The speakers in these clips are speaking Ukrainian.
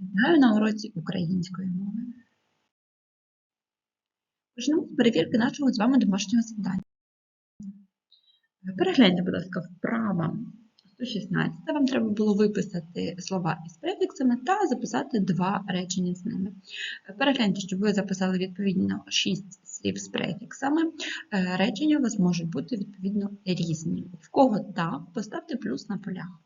Вітаю на уроці української мови. Почнемо з перевірки нашого з вами домашнього завдання. Перегляньте, будь ласка, вправа 116. Вам треба було виписати слова із префіксами та записати два речення з ними. Перегляньте, щоб ви записали відповідно 6 слів з префіксами. Е, Речення у вас можуть бути відповідно різні. В кого так, поставте плюс на полях.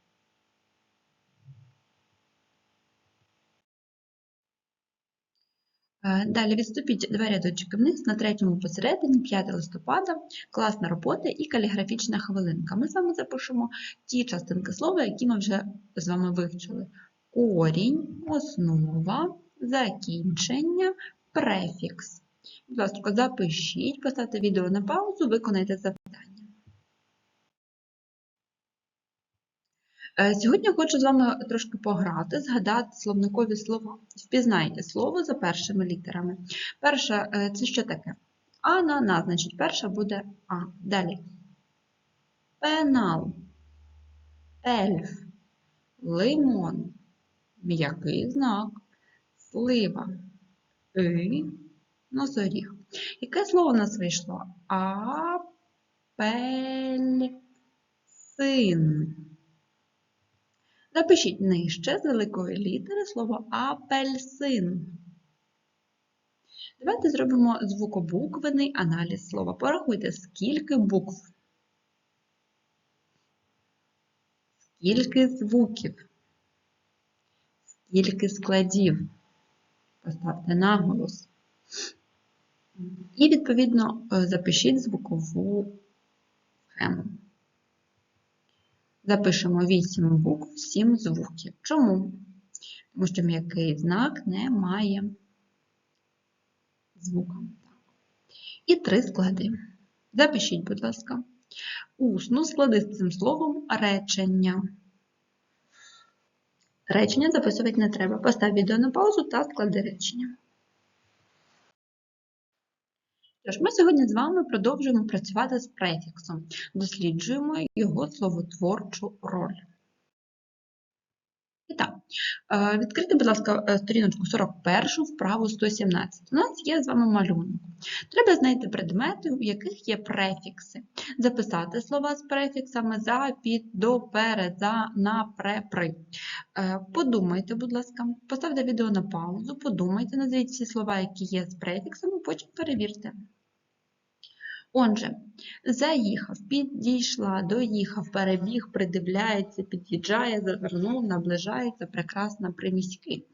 Далі відступіть два рядочки вниз на третьому посередині, 5 листопада, класна робота і каліграфічна хвилинка. Ми з вами запишемо ті частинки слова, які ми вже з вами вивчили. Корінь, основа, закінчення, префікс. Будь ласка, запишіть, поставте відео на паузу, виконайте завдання. Е, Сьогодні я хочу з вами трошки пограти, згадати словникові слова. Впізнайте слово за першими літерами. Перша е, це що таке? Ананас, значить, перша буде А. Далі. Пенал, ельф, лимон, м'який знак, слива, и, носоріг. Яке слово у нас вийшло? Апельсин. Запишіть нижче з великої літери слово апельсин. Давайте зробимо звукобуквений аналіз слова. Порахуйте, скільки букв, скільки звуків, скільки складів. Поставте наголос. І, відповідно, запишіть звукову схему. Запишемо 8 букв, 7 звуків. Чому? Тому що м'який знак не має звука. І три склади. Запишіть, будь ласка, усну склади з цим словом речення. Речення записувати не треба. Постав відео на паузу та склади речення. Тож, ми сьогодні з вами продовжуємо працювати з префіксом, досліджуємо його словотворчу роль. І так, відкрити, будь ласка, е, сторіночку 41, вправу 117. У нас є з вами малюнок. Треба знайти предмети, у яких є префікси. Записати слова з префіксами за, під, до, перед, за, на, пре, при. Е, Подумайте, будь ласка, поставте відео на паузу, подумайте, назвіть всі слова, які є з префіксами, потім перевірте. Отже, заїхав, підійшла, доїхав, перебіг, придивляється, під'їжджає, завернув, наближається, прекрасна, приміський.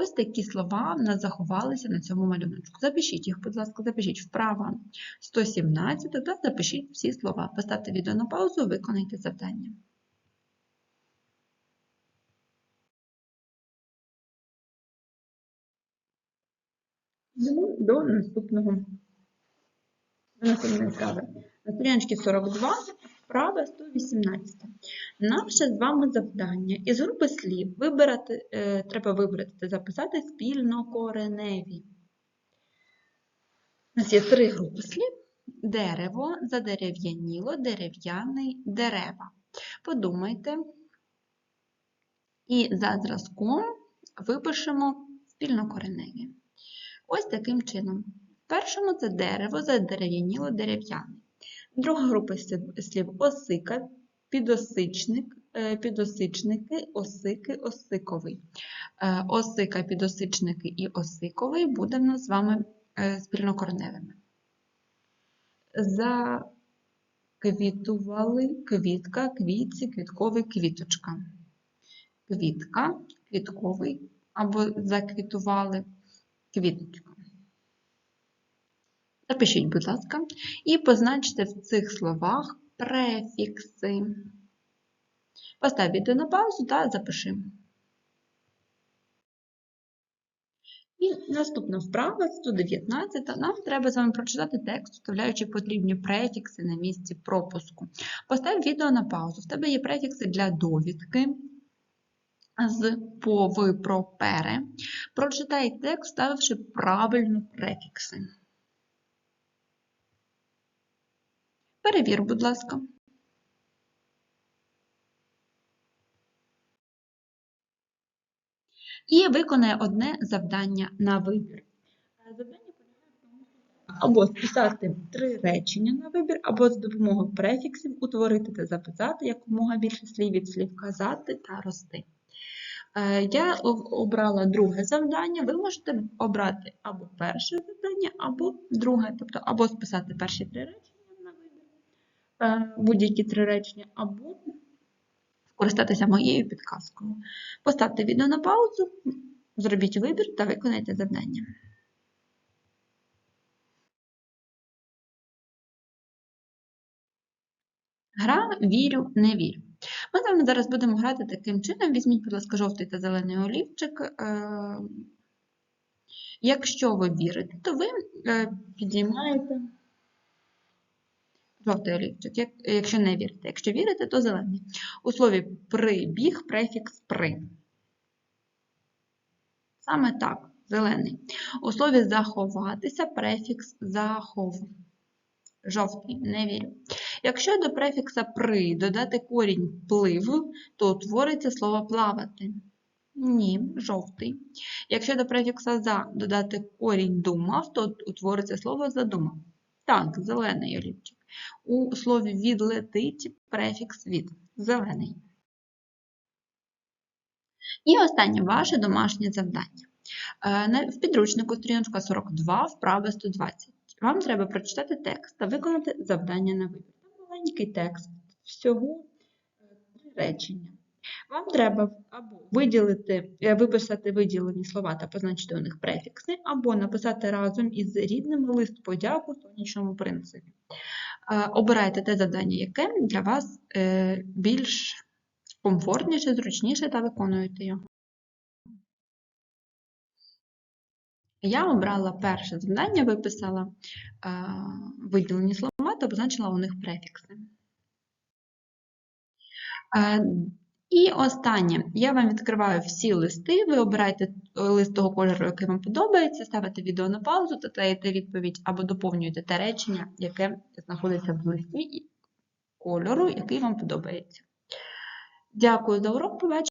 Ось такі слова в нас заховалися на цьому малюночку. Запишіть їх, будь ласка, запишіть вправо 117 та запишіть всі слова. Поставте відео на паузу, виконайте завдання. До наступного. до наступної вправи. На сторіночці 42, вправа 118. Наше з вами завдання із групи слів вибирати, е, треба вибрати та записати спільнокореневі. У нас є три групи слів: дерево, задерев'яніло, дерев'яний, дерева. Подумайте. І за зразком випишемо спільнокореневі. Ось таким чином. В першому це дерево, задерев'яніло, дерев'яний. Друга група слів осика, підосичник, е, підосичники, осики, осиковий. Е, Осика, підосичники і осиковий буде в нас з вами е, спільнокореневими. Заквітували квітка, квітці, квітковий, квіточка. Квітка, квітковий або заквітували квіточка. Запишіть, будь ласка, і позначте в цих словах префікси. Постав відео на паузу та запиши. І наступна вправа 119. Нам треба з вами прочитати текст, вставляючи потрібні префікси на місці пропуску. Постав відео на паузу. В тебе є префікси для довідки з по, ви, про, пере. Прочитай текст, ставивши правильно префікси. Перевір, будь ласка. і виконає одне завдання на вибір. Завдання полягає або списати три речення на вибір, або з допомогою префіксів утворити та записати якомога більше слів від слів казати та рости. Е, Я обрала друге завдання. Ви можете обрати або перше завдання, або друге, тобто або списати перші три речення будь-які три речення, або скористатися моєю підказкою. Поставте відео на паузу, зробіть вибір та виконайте завдання. Гра вірю, не вірю. Ми з вами зараз будемо грати таким чином. Візьміть, будь ласка, жовтий та зелений олівчик. Е, Якщо ви вірите, то ви е, підіймаєте жовтий олівчик. Як- Якщо не вірите, якщо вірите, то зелений. У слові прибіг префікс при. Саме так, зелений. У слові заховатися префікс захов. Жовтий, не вірю. Якщо до префікса при додати корінь плив, то утвориться слово плавати. Ні, жовтий. Якщо до префікса за додати корінь думав, то утвориться слово задумав. Так, зелений олівчик. У слові відлетить префікс від. Зелений. І останнє ваше домашнє завдання. Е, В підручнику сторіночка 42, вправа 120. Вам треба прочитати текст та виконати завдання на вибір. Там маленький текст, всього е, три речення. Вам треба або виділити, е, виписати виділені слова та позначити у них префікси, або написати разом із рідними лист подяку сонячному принципі. Е, Обирайте те завдання, яке для вас е, більш комфортніше, зручніше та виконуєте його. Я обрала перше завдання, виписала е, виділені слова та позначила у них префікси. Е, і останнє. Я вам відкриваю всі листи, ви обираєте лист того кольору, який вам подобається, ставите відео на паузу та даєте відповідь або доповнюєте те речення, яке знаходиться в листі кольору, який вам подобається. Дякую за урок, побачимо.